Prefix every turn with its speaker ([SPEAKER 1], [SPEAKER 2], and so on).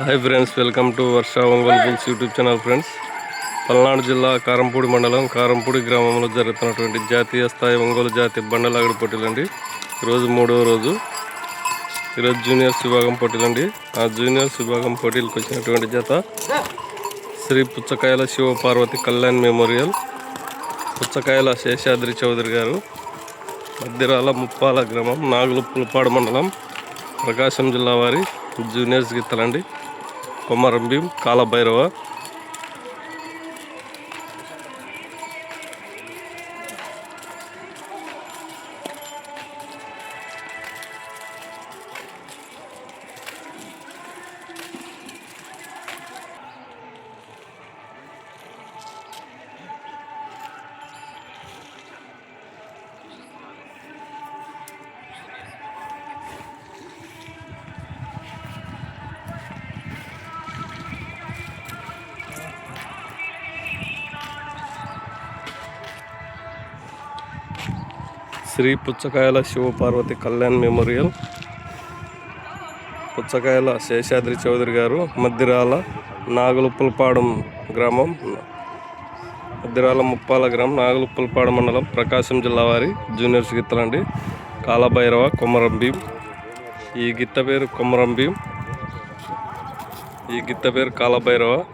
[SPEAKER 1] Hi friends welcome to Varsha Ongole bulls YouTube channel friends Palnadu జిల్లా కారంపూడి మండలం కారంపూడి గ్రామంలో జరుగుతున్నటువంటి జాతీయ స్థాయి ఒంగోలు జాతి బండలాగడి పోటీలండి. ఈరోజు మూడవ రోజు. ఈరోజు జూనియర్స్ విభాగం పోటీలండి. ఆ జూనియర్స్ విభాగం పోటీలకు వచ్చినటువంటి జత శ్రీ పుచ్చకాయల శివపార్వతి కళ్యాణ్ మెమోరియల్ పుచ్చకాయల శేషాద్రి చౌదరి గారు మధ్యరాల ముప్పాల గ్రామం నాగులుప్పులపాడు మండలం ప్రకాశం జిల్లా వారి జూనియర్స్ గీతలండి కొమరం భీం కాలభైరవ. శ్రీ పుచ్చకాయల శివపార్వతి కళ్యాణ్ మెమోరియల్. పుచ్చకాయల శేషాద్రి చౌదరి గారు మద్దిరాల నాగులుప్పలపాడం గ్రామం మద్దిరాల ముప్పాల గ్రామం నాగులుప్పలపాడు మండలం ప్రకాశం జిల్లా వారి జూనియర్స్ గిత్తలండి. కాలభైరవ కొమరం భీం. ఈ గిత్త పేరు కొమరం భీం. ఈ గిత్త పేరు కాలభైరవ.